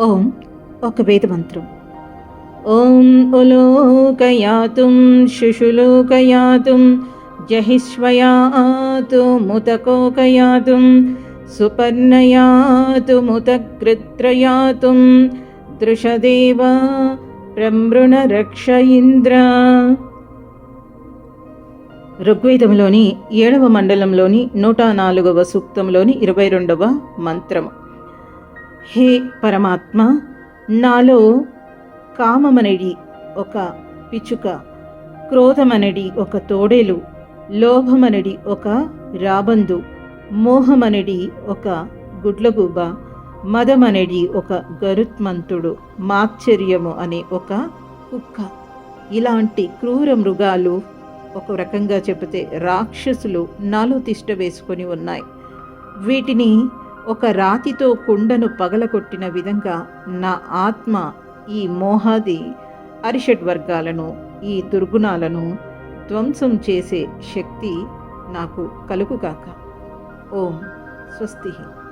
ఓం ఒక వేదమంత్రం. ఓం ఉలోకయాతుం శుశులోకయాతుం జహిష్వయాతు ముతకోకయాతుం సుపర్ణయాతు ముతకృత్రయాతుం దృషదేవ ప్రమృణ రక్ష ఇంద్ర. ఋగ్వేదంలోని ఏడవ మండలంలోని నూట నాలుగవ సూక్తంలోని ఇరవై రెండవ మంత్రము. హే పరమాత్మ నాలో కామమనడి ఒక పిచుక క్రోధమనడి ఒక తోడేలు లోభమనడి ఒక రాబందు మోహమనడి ఒక గుడ్లగూబ మదమనడి ఒక గరుత్మంతుడు మాత్సర్యము అనే ఒక కుక్క. ఇలాంటి క్రూర మృగాలు ఒక రకంగా చెబితే రాక్షసులు నాలో తిష్ట వేసుకొని ఉన్నాయి. వీటిని ఒక రాతితో కుండను పగలగొట్టిన విధంగా నా ఆత్మ ఈ మోహాది అరిషడ్ వర్గాలను ఈ దుర్గుణాలను ధ్వంసం చేసే శక్తి నాకు కలుగుగాక. ఓం స్వస్తి.